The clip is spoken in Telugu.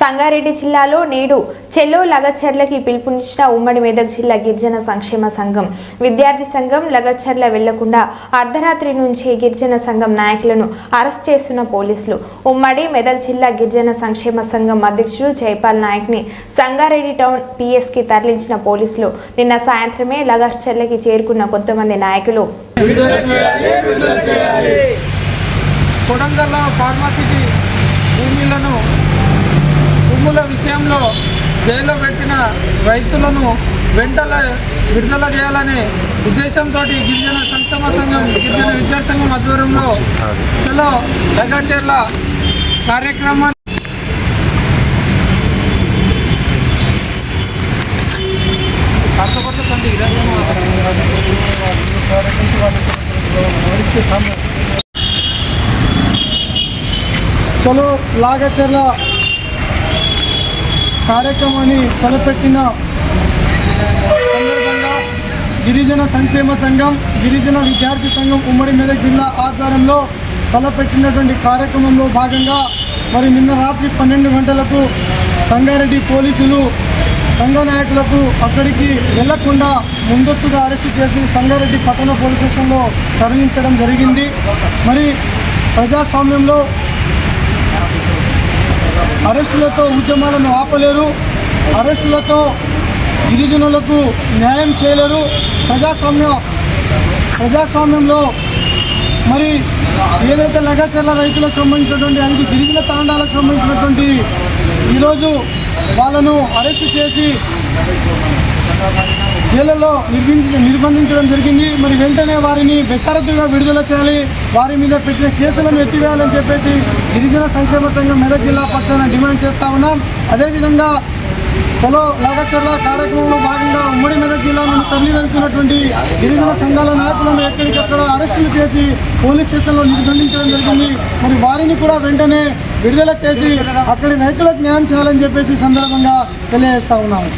సంగారెడ్డి జిల్లాలో నేడు చెల్లో లగచర్లకి పిలుపునిచ్చిన ఉమ్మడి మెదక్ జిల్లా గిరిజన సంక్షేమ సంఘం. విద్యార్థి సంఘం లగచర్ల వెళ్ళకుండా అర్ధరాత్రి నుంచే గిరిజన సంఘం నాయకులను అరెస్ట్ చేస్తున్న పోలీసులు. ఉమ్మడి మెదక్ జిల్లా గిరిజన సంక్షేమ సంఘం అధ్యక్షుడు జైపాల్ నాయక్ని సంగారెడ్డి టౌన్ పిఎస్కి తరలించిన పోలీసులు నిన్న సాయంత్రమే లగచర్లకి చేరుకున్న కొంతమంది నాయకులు. కొడంగల్లో ఫార్మాసిటీ భూమిలను భూముల విషయంలో జైల్లో పెట్టిన రైతులను వెంటనే విడుదల చేయాలనే ఉద్దేశంతో గిరిజన సంక్షేమ సంఘం గిరిజన విద్యా సంఘం ఆధ్వర్యంలో చలో దగ్గరచేర్ల కార్యక్రమాన్ని చలో లాగచర్ల కార్యక్రమాన్ని తలపెట్టిన సందర్భంగా గిరిజన సంక్షేమ సంఘం గిరిజన విద్యార్థి సంఘం ఉమ్మడి మెదక్ జిల్లా ఆధ్వర్యంలో తలపెట్టినటువంటి కార్యక్రమంలో భాగంగా మరి నిన్న రాత్రి పన్నెండు గంటలకు సంగారెడ్డి పోలీసులు సంఘ నాయకులకు అక్కడికి వెళ్ళకుండా ముందస్తుగా అరెస్టు చేసి సంగారెడ్డి పట్టణ పోలీస్ స్టేషన్లో తరలించడం జరిగింది. మరి ప్రజాస్వామ్యంలో అరెస్టులతో ఉద్యమాలను ఆపలేరు. అరెస్టులతో గిరిజనులకు న్యాయం చేయలేరు. ప్రజాస్వామ్య ప్రజాస్వామ్యంలో మరి ఏదైతే లగాచర్ల రైతులకు సంబంధించినటువంటి ఐదు గిరిజన తాండాలకు సంబంధించినటువంటి ఈరోజు వాళ్ళను అరెస్టు చేసి జైళ్ళలో నిర్మించి నిర్బంధించడం జరిగింది. మరి వెంటనే వారిని బెషరతుగా విడుదల చేయాలి. వారి మీద పెట్టిన కేసులను ఎత్తివేయాలని చెప్పేసి గిరిజన సంక్షేమ సంఘం మెదక్ జిల్లా పక్షాన డిమాండ్ చేస్తూ ఉన్నాం. అదేవిధంగా చలో లాగచర్ల కార్యక్రమంలో భాగంగా ఉమ్మడి మెదక్ జిల్లా నుండి తరలి వెళ్తున్నటువంటి గిరిజన సంఘాల నాయకులను ఎక్కడికక్కడ అరెస్టులు చేసి పోలీస్ స్టేషన్లో నిర్బంధించడం జరిగింది. మరి వారిని కూడా వెంటనే విడుదల చేసి అక్కడి రైతులకు న్యాయం చేయాలని చెప్పేసి సందర్భంగా తెలియజేస్తా ఉన్నాము